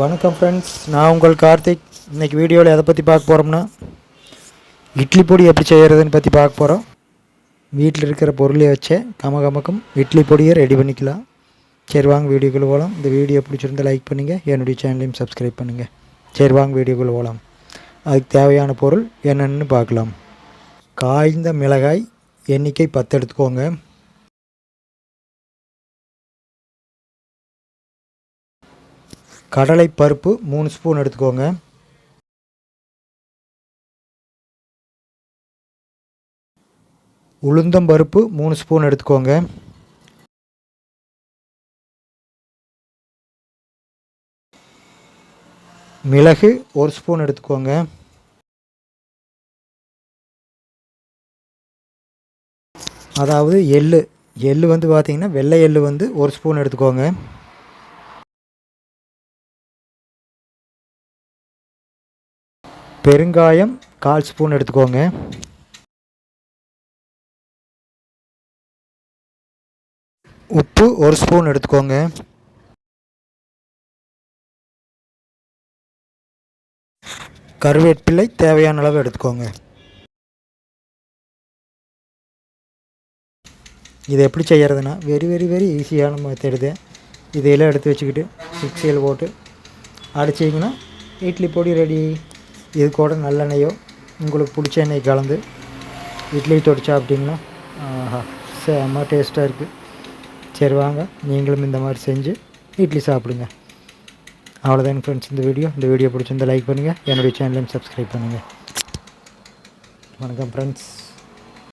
வணக்கம் ஃப்ரெண்ட்ஸ் நான் உங்கள் கார்த்திக். இன்றைக்கி வீடியோவில் எதை பற்றி பார்க்க போகிறோம்னா இட்லி பொடி எப்படி செய்கிறதுன்னு பற்றி பார்க்க போகிறோம் வீட்டில் இருக்கிற பொருளை வச்சே கமகமக்கும் இட்லி பொடியை ரெடி பண்ணிக்கலாம். சரி வாங்க வீடியோக்குள்ளே போகலாம் இந்த வீடியோ பிடிச்சிருந்தா லைக் பண்ணுங்கள் என்னுடைய சேனலையும் சப்ஸ்கிரைப் பண்ணுங்கள் சரி வாங்க வீடியோக்குள்ளே போகலாம் அதுக்கு தேவையான பொருள் என்னென்னு பார்க்கலாம். காய்ந்த மிளகாய் எண்ணிக்கை பத்து எடுத்துக்கோங்க. கடலை பருப்பு மூணு ஸ்பூன் எடுத்துக்கோங்க. உளுந்தம் பருப்பு மூணு ஸ்பூன் எடுத்துக்கோங்க. மிளகு ஒரு ஸ்பூன் எடுத்துக்கோங்க. அதாவது எள்ளு எள்ளு வந்து பார்த்தீங்கன்னா வெள்ளை எள்ளு வந்து ஒரு ஸ்பூன் எடுத்துக்கோங்க. பெருங்காயம் கால் ஸ்பூன் எடுத்துக்கோங்க. உப்பு ஒரு ஸ்பூன் எடுத்துக்கோங்க. கருவேப்பிலை தேவையான அளவு எடுத்துக்கோங்க. இதை எப்படி செய்கிறதுனா வெரி வெரி வெரி ஈஸியான மெத்தடுது இதையெல்லாம் எடுத்து வச்சுக்கிட்டு மிக்சியில் போட்டு அடிச்சிங்கன்னா இட்லி பொடி ரெடி இது கூட நல்லெண்ணெயோ உங்களுக்கு பிடிச்ச எண்ணெய் கலந்து இட்லி தொடிச்சு சாப்பிட்டிங்கன்னா ஆஹா செம்ம டேஸ்ட்டாக இருக்குது சரி வாங்க நீங்களும் இந்த மாதிரி செஞ்சு இட்லி சாப்பிடுங்க. அவ்வளோதான் ஃப்ரெண்ட்ஸ் இந்த வீடியோ இந்த வீடியோ பிடிச்சிருந்தால் லைக் பண்ணுங்கள் என்னுடைய சேனலையும் சப்ஸ்கிரைப் பண்ணுங்கள் வணக்கம் ஃப்ரெண்ட்ஸ்